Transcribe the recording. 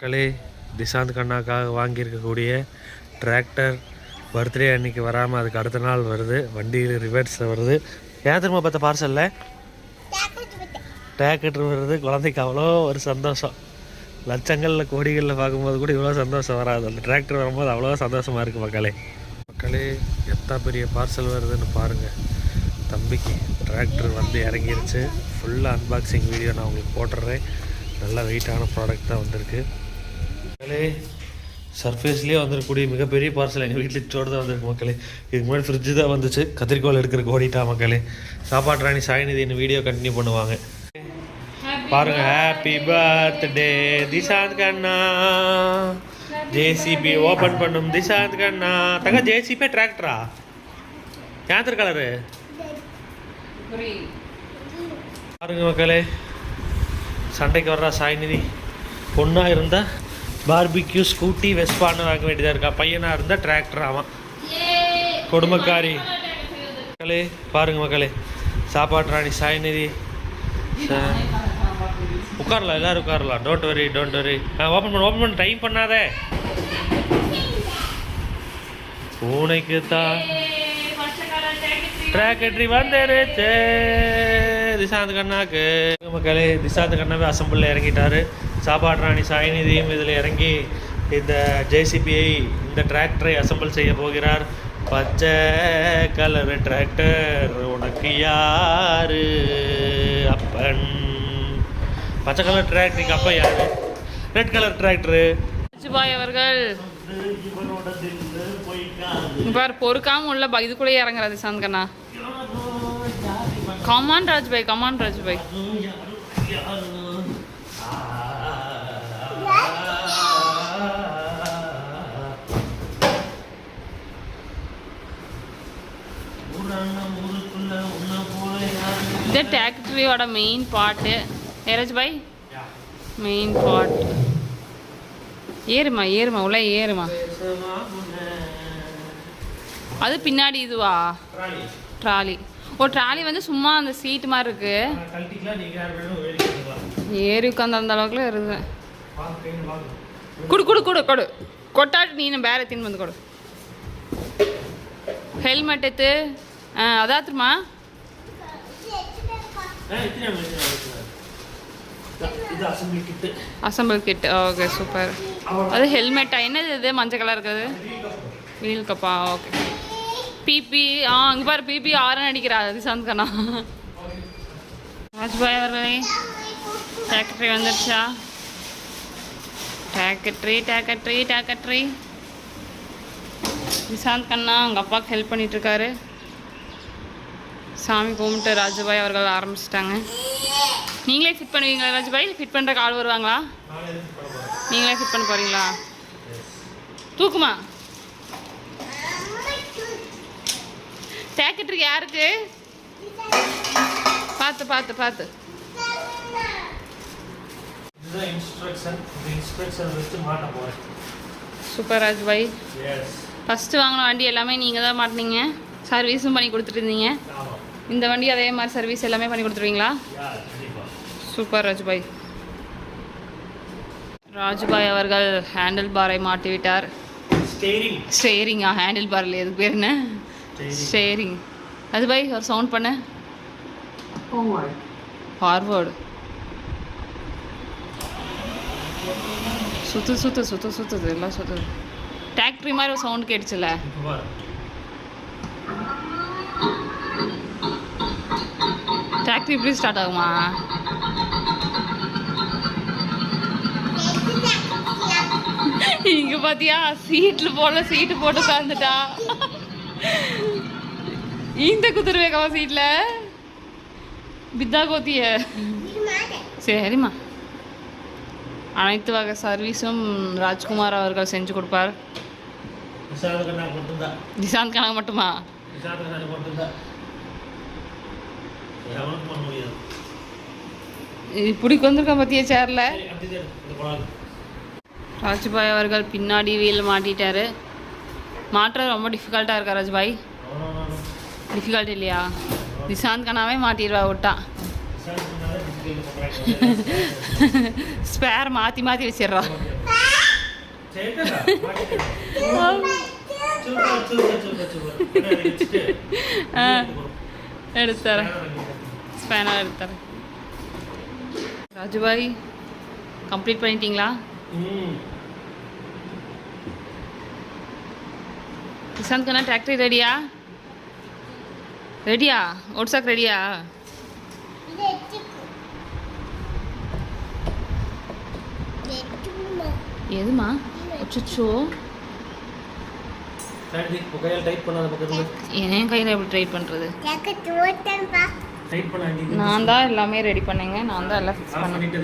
மக்களே திசாந்த் கண்ணாக்காக வாங்கியிருக்கக்கூடிய tractor birthday அன்னைக்கு வராமல் அதுக்கு அடுத்த நாள் வருது. வண்டியில் ரிவர்ஸில் வருது. ஏன் திரும்ப பார்த்த பார்சலில் டிராக்டர் வருது. குழந்தைக்கு அவ்வளோ ஒரு சந்தோஷம். லட்சங்களில் கோடிகளில் பார்க்கும்போது கூட இவ்வளோ சந்தோஷம் வராது. அந்த டிராக்டர் வரும்போது அவ்வளோ சந்தோஷமாக இருக்குது மக்களே. மக்களே எத்தனை பெரிய பார்சல் வருதுன்னு பாருங்கள் தம்பிக்கு டிராக்டர் வந்து இறங்கிருச்சு. ஃபுல்லாக அன்பாக்சிங் வீடியோ நான் உங்களுக்கு போட்டுடுறேன் நல்ல வெயிட்டான ப்ராடக்ட் தான் வந்திருக்கு. சர்ஃபேஸ்லேயே வந்திருக்கக்கூடிய மிகப்பெரிய பார்சல் எங்கள் வீட்டில் சோடு தான் வந்திருக்கு மக்களே. இதுக்கு முன்னாடி ஃப்ரிட்ஜு தான் வந்துச்சு. கத்திரிக்கோல் எடுக்கிற ஓடிட்டா மக்களே. சாப்பாட்டு ராணி சாய்நிதி இந்த வீடியோ கண்டினியூ பண்ணுவாங்க. பாருங்க ஹாப்பி பர்த்டே திசாந்த் கண்ணா. ஜேசிபி ஓபன் பண்ணும் திசாந்த் கண்ணா. தங்க ஜேசிபி டிராக்டரா ஏத்தர் கலரு பாருங்க மக்களே சண்டைக்கு வர்றா சாய்நிதி. பொண்ணா இருந்தா பார்பிக்யூ ஸ்கூட்டி வெஸ்பான்னு வாங்க வேண்டியதாக இருக்கா? பையனாக இருந்தால் டிராக்டர் ஆவான் கொடுமைக்காரி. மக்களே பாருங்க மக்களே. சாப்பாட்டு ராணி சாய்நிதி. உட்காரலாம் எல்லாரும் உட்காரலாம். Don't worry don't worry open பண்ண ஓப்பன் பண்ண டைம் பண்ணாதே. பூனைக்கு தான் ட்ராக்கெட்ரி வந்துருச்சு. திசாந்த் கண்ணாக்கு. மக்களே திசாந்த் கண்ணாவே அசம்பிளில் இறங்கிட்டாரு. சாப்பாடு ராணி சாய்நிதியும் இதில் இறங்கி இந்த ஜேசிபியை இந்த டிராக்டரை அசம்பிள் செய்ய போகிறார். பச்சை கலர் டிராக்டர் உனக்கு யாரு அப்பன்? பச்சை கலர் டிராக்டருக்கு அப்பா யாரு? ரெட் கலர் டிராக்டரு ராஜ்பாய் அவர்கள். பாரு பொறுக்காம உள்ள ப- இதுக்குள்ளே இறங்குறாரு சாந்த்கண்ணா கமான் ராஜ்பாய் கமான் ராஜ்பாய். இது டிராக்டரியோட மெயின் பாட்டு பார்ட்டு ஏராஜ்பாய் மெயின் பாட் ஏறுமா ஏறுமா உள்ள ஏறுமா. அது பின்னாடி இதுவா? ட்ராலி ஓ ட்ராலி வந்து சும்மா அந்த சீட் மாதிரி இருக்கு. ஏறி உட்காந்து அந்த அளவுக்குல இருக்குது குடு குடு குடு கொடு. கொட்டாட்டு நீ பேர தின்னு வந்து கொடு. ஹெல்மெட் எடுத்து ஆ அதாத்துமா அசம்பிளி கிட் ஓகே சூப்பர் அது ஹெல்மெட்டா என்னது இது? மஞ்சள் கலர் இருக்குது வீல் கப்பா ஓகே பிபி ஆ அங்கே பாரு பிபி ஆரன் அடிக்கிறா திசாந்த் கண்ணா. ராஜ்பாய் அவர்களே டேக்கட்ரி வந்துருச்சா? டேக்கட்ரி டேக்கட்ரி டேக்கட்ரி நிசாந்த் கண்ணா அவங்க அப்பாவுக்கு ஹெல்ப் பண்ணிட்டு இருக்காரு. சாமி கும்பிட்டு ராஜபாய் அவர்கள் ஆரம்பிச்சிட்டாங்க. நீங்களே ஃபிட் பண்ணுவீங்களா ராஜபாய்? ஃபிட் பண்ணுறக்கு ஆள் வருவாங்களா? நீங்களே ஃபிட் பண்ண போறீங்களா? தூக்குமா? டேக்கெட்டுக்கு யாருக்கு? பார்த்து பார்த்து பார்த்து. சூப்பர் ராஜ்பாய். எஸ் ஃபஸ்ட்டு வாங்கின வண்டி எல்லாமே நீங்கள் தான் மாட்டினீங்க. சர்வீஸும் பண்ணி கொடுத்துட்டு இருந்தீங்க. இந்த வண்டி அதே மாதிரி சர்வீஸ் எல்லாமே பண்ணி கொடுத்துருவீங்களா? சூப்பர் ராஜ்பாய். ராஜ்பாய் அவர்கள் ஹேண்டில் பாரை மாட்டி விட்டார் ஸ்டேரிங் ஸ்டேரிங்கா ஹேண்டில் பாரில் எதுக்கு பேர் என்ன? ஸ்டேரிங் ராஜ்பாய் ஒரு சவுண்ட் பண்ணு. ஃபார்வர்டு சுத்து சுத்து சுத்து சுத்துது எல்லாம் சுத்துது. டிராக்டரி மாதிரி ஒரு சவுண்ட் கேட்டுச்சுல டிராக்டரி இப்படி ஸ்டார்ட் ஆகுமா? இங்க பாத்தியா சீட்ல போல சீட்டு போட்டு உட்காந்துட்டா இந்த குத்துருவேக்கவா சீட்ல பித்தா கோத்திய. சரிம்மா. அனைத்து வகை சர்வீஸும் ராஜ்குமார் அவர்கள் செஞ்சு கொடுப்பார். கண்ணா நிசாந்த் கணக்கு மட்டுமா? எவனுக்கும் பண்ண முடியாது. இப்படி வந்திருக்கா பத்தியா சேர்ல ராஜ்பாய் அவர்கள் பின்னாடி வீல் மாட்டிட்டாரு. மாட்டுறது ரொம்ப டிஃபிகல்ட்டாக இருக்கா ராஜ்பாய்? டிஃபிகல்ட் இல்லையா? நிசாந்த் கண்ணாவே மாட்டிடுவா விட்டா. ஸ்பேர் மாற்றி மாற்றி வச்சிடுறா. எடுத்துறேன் ஸ்பேனர் எடுத்துறேன் ராஜுபாய் கம்ப்ளீட் பண்ணிட்டீங்களா? நிஷாந்த் கண்ணா டிராக்டர் ரெடியா ரெடியா ஓட்ஸாக் ரெடியா எதுமா? அச்சோ என் கையில் எப்படி ட்ரை பண்ணுறது நான் தான் எல்லாமே ரெடி பண்ணேங்க. நான் தான் எல்லாம் ஃபிக்ஸ் ஆஃப் பண்ணேன். பண்ணிட்டு